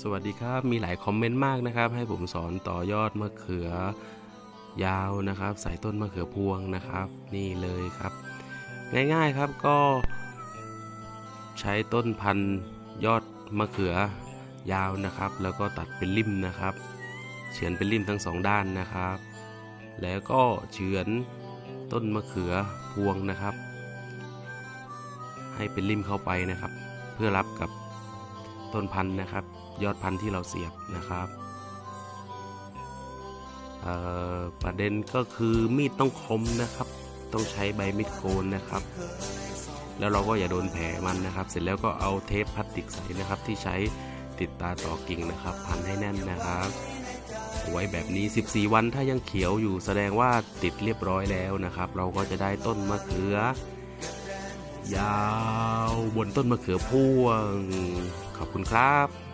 สวัสดีครับ มีหลายคอมเมนต์มากนะครับ ให้ผมสอนต่อยอดมะเขือยาวนะครับ ใส่ต้นมะเขือพวงนะครับ นี่เลยครับ ง่ายๆครับก็ ใช้ต้นพันธุ์ยอดมะเขือยาวนะครับ แล้วก็ตัดเป็นริมนะครับ เฉือนเป็นริมทั้งสองด้านนะครับ แล้วก็เฉือนต้นมะเขือพวงนะครับ ให้เป็นริมเข้าไปนะครับ เพื่อรับกับ ต้นพันธุ์นะครับ ยอดพันธุ์ที่เราเสียบนะครับประเด็นก็คือมีดต้องคมนะครับ ต้องใช้ใบมีดโกนนะครับ แล้วเราก็อย่าโดนแผลมันนะครับ เสร็จแล้วก็เอาเทปพลาสติกใสนะครับ ที่ใช้ติดตาต่อกิ่งนะครับ พันให้แน่นนะครับไว้แบบนี้ 14 วันถ้ายังเขียวอยู่แสดงว่าติดเรียบร้อยแล้วนะครับ เราก็จะได้ต้นมะเขือยาว บนต้นมะเขือพวง ขอบคุณครับ